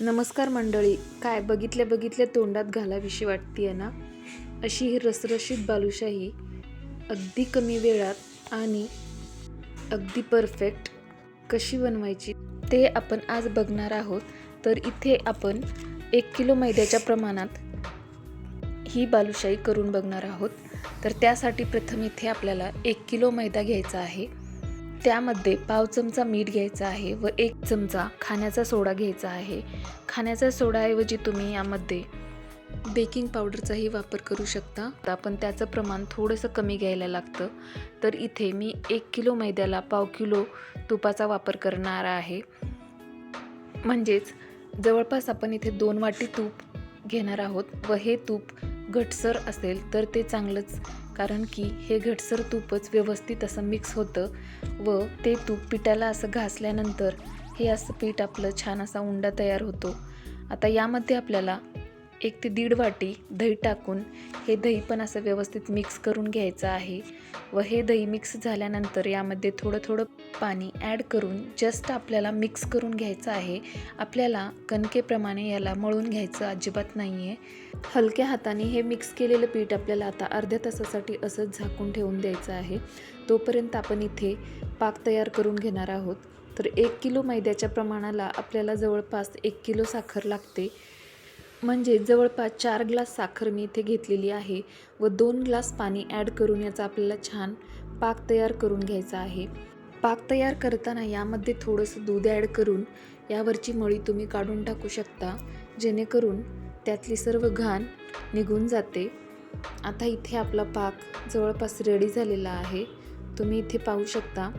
नमस्कार मंडळी. काय बघितल्या बघितल्या तोंडात घालाविषयी वाटतीये ना? अशी ही रसरशीत बालुशाही अगदी कमी वेळात आणि अगदी परफेक्ट कशी बनवायची ते आपण आज बघणार आहोत. तर इथे आपण एक किलो मैद्याच्या प्रमाणात ही बालुशाही करून बघणार आहोत. तर त्यासाठी प्रथम इथे आपल्याला एक किलो मैदा घ्यायचा आहे. त्यामध्ये पाव चमचा मीठ घ्यायचा आहे व एक चमचा खाण्याचा सोडा घ्यायचा आहे. खाण्याचा सोडाऐवजी तुम्ही यामध्ये बेकिंग पावडरचाही वापर करू शकता. तर आपण त्याचं प्रमाण थोडंसं कमी घ्यायला लागतं. तर इथे मी एक किलो मैद्याला पाव किलो तुपाचा वापर करणार आहे. म्हणजेच जवळपास आपण इथे दोन वाटी तूप घेणार आहोत व हे तूप घटसर असेल तर ते चांगलंच कारण की हे घटसर तूपच व्यवस्थित असं मिक्स होतं व ते तूप पिठाला असं घासल्यानंतर हे असं पीठ आपलं छान असा उंडा तयार होतो. आता यामध्ये आपल्याला एक ते दीड वाटी दही टाकून हे दही पण असं व्यवस्थित मिक्स करून घ्यायचं आहे व हे दही मिक्स झाल्यानंतर यामध्ये थोडं थोडं पाणी ॲड करून जस्ट आपल्याला मिक्स करून घ्यायचं आहे. आपल्याला कणकेप्रमाणे याला मळून घ्यायचं अजिबात नाही आहे हलक्या हाताने हे मिक्स केलेलं पीठ आपल्याला आता अर्ध्या तासासाठी असंच झाकून ठेवून द्यायचं आहे. तोपर्यंत आपण इथे पाक तयार करून घेणार आहोत. तर एक किलो मैद्याच्या प्रमाणाला आपल्याला जवळपास एक किलो साखर लागते. म्हणजे जवळपास चार ग्लास साखर मी इथे घेतलेली आहे व दोन ग्लास पाणी ॲड करून याचा आपल्याला छान पाक तयार करून घ्यायचा आहे. पाक तयार करताना यामध्ये थोडंसं दूध ॲड करून यावरची मळी तुम्ही काढून टाकू शकता जेणेकरून त्यातली सर्व घाण निघून जाते. आता इथे आपला पाक जवळपास रेडी झालेला आहे. तुम्ही इथे पाहू शकता.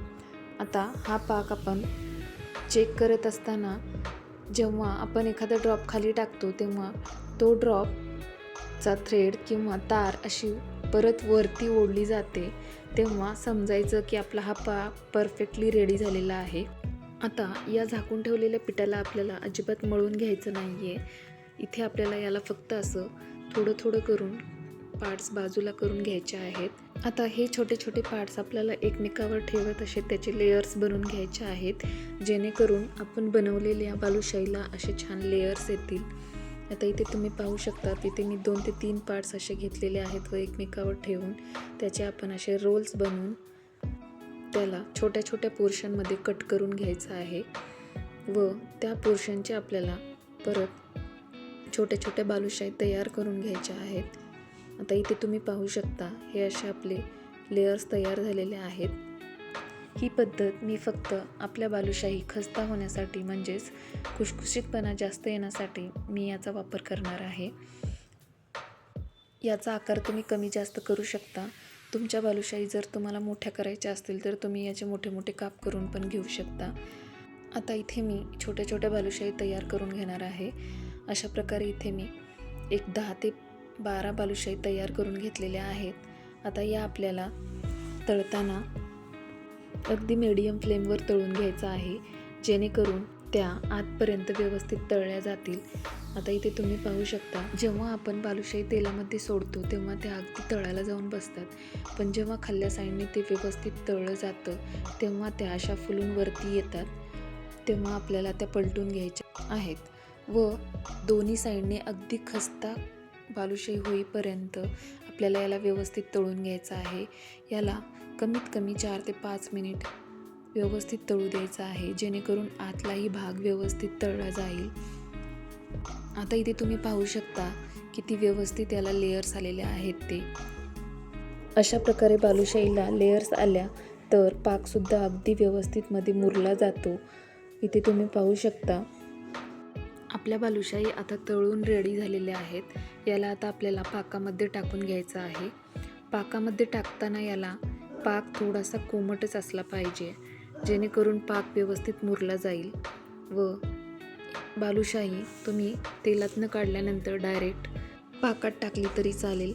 आता हा पाक आपण चेक करत असताना जेव्हा आपण एखादा ड्रॉप खाली टाकतो तेव्हा तो ड्रॉपचा थ्रेड किंवा तार अशी परत वरती ओढली जाते तेव्हा समजायचं की आपला हा पा परफेक्टली रेडी झालेला आहे. आता या झाकून ठेवलेल्या पिठाला आपल्याला अजिबात मळून घ्यायचं नाही आहे इथे आपल्याला याला फक्त असं थोडं थोडं करून पार्ट्स बाजूला करून घ्यायचे आहेत. आता हे छोटे छोटे पार्ट्स आपल्याला एकमेकावर ठेवत असे त्याचे लेयर्स बनवून घ्यायचे आहेत जेणेकरून आपण बनवलेल्या बालुशाहीला असे छान लेयर्स येतील. आता इथे तुम्ही पाहू शकता तिथे मी दोन ते तीन पार्ट्स असे घेतलेले आहेत व एकमेकावर ठेवून त्याचे आपण असे रोल्स बनवून त्याला छोट्या छोट्या पोर्शनमध्ये कट करून घ्यायचं आहे. व त्या पोर्शनचे आपल्याला परत छोट्या छोट्या बालुशाही तयार करून घ्यायच्या आहेत. आता इथे तुम्ही पाहू शकता हे असे आपले लेयर्स तयार झालेले आहेत. ही पद्धत मी फक्त आपल्या बालुशाही खस्ता होण्यासाठी म्हणजेच खुशखुशीतपणा जास्त येण्यासाठी मी याचा वापर करणार आहे. याचा आकार तुम्ही कमी जास्त करू शकता. तुमच्या बालुशाही जर तुम्हाला मोठ्या करायच्या असतील तर तुम्ही याचे मोठे मोठे काप करून पण घेऊ शकता. आता इथे मी छोट्या छोट्या बालुशाही तयार करून घेणार आहे. अशा प्रकारे इथे मी एक दहा ते बारा बालुशाही तयार करून घेतलेल्या आहेत. आता या आपल्याला तळताना अगदी मीडियम फ्लेमवर तळून घ्यायचं आहे. जेणेकरून त्या आतपर्यंत व्यवस्थित तळल्या जातील. आता इथे तुम्ही पाहू शकता जेव्हा आपण बालुशाही तेलामध्ये सोडतो तेव्हा त्या अगदी तळायला जाऊन बसतात. पण जेव्हा खाल्ल्या साईडने ते व्यवस्थित तळलं जातं तेव्हा त्या अशा फुलून वरती येतात तेव्हा आपल्याला त्या पलटून घ्यायच्या आहेत. व दोन्ही साईडने अगदी खस्ता बालुशाही होईपर्यंत आपल्याला याला व्यवस्थित तळून घ्यायचं आहे. याला कमीत कमी चार ते पाच मिनिट व्यवस्थित तळू द्यायचं आहे जेणेकरून आतलाही भाग व्यवस्थित तळला जाईल. आता इथे तुम्ही पाहू शकता किती व्यवस्थित याला लेयर्स आलेले आहेत ते. अशा प्रकारे बालुशाहीला लेयर्स आल्या तर पाकसुद्धा अगदी व्यवस्थितमध्ये मुरला जातो. इथे तुम्ही पाहू शकता आपल्या बालुशाही आता तळून रेडी झालेल्या आहेत. याला आता आपल्याला पाकामध्ये टाकून घ्यायचं आहे. पाकामध्ये टाकताना याला पाक थोडासा कोमटच असला पाहिजे जेणेकरून पाक व्यवस्थित मुरला जाईल. व बालुशाही तुम्ही तेलातनं काढल्यानंतर डायरेक्ट पाकात टाकली तरी चालेल.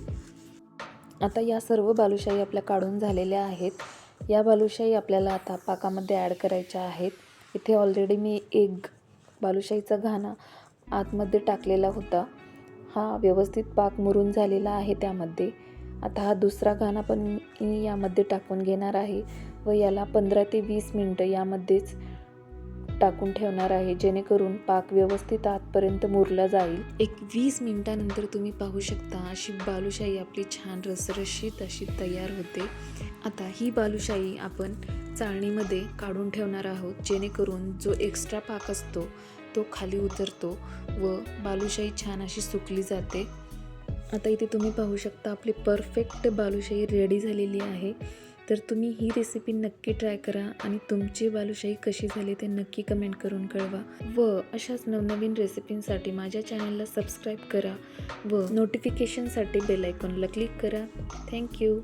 आता या सर्व बालुशाही आपल्या काढून झालेल्या आहेत. या बालुशाही आपल्याला आता पाकामध्ये ॲड करायच्या आहेत. इथे ऑलरेडी मी एक बालुशाहीचा घाणा आतमध्ये टाकलेला होता. हा व्यवस्थित पाक मुरून झालेला आहे त्यामध्ये. आता हा दुसरा घाणा पण मी यामध्ये टाकून घेणार आहे व याला पंधरा ते वीस मिनटं यामध्येच टाकून ठेवणार आहे जेणेकरून पाक व्यवस्थित आतपर्यंत मुरला जाईल. एक वीस मिनटानंतर तुम्ही पाहू शकता अशी बालुशाही आपली छान रसरशीत अशी तयार होते. आता ही बालुशाही आपण चाळणीमध्ये काढून ठेवणार आहोत जेणेकरून जो एक्स्ट्रा पाक असतो तो खाली उतरतो व बालुशाही छान अशी सुकली जाते. आता इथे तुम्ही पाहू शकता आपली परफेक्ट बालुशाही रेडी झालेली आहे. तर तुम्ही ही रेसिपी नक्की ट्राय करा आणि तुमची बालुशाही कशी झाली ते नक्की कमेंट करून कळवा. व अशाच नवनवीन रेसिपींसाठी माझ्या चॅनलला सबस्क्राईब करा व नोटिफिकेशनसाठी बेलायकॉनला क्लिक करा. थँक्यू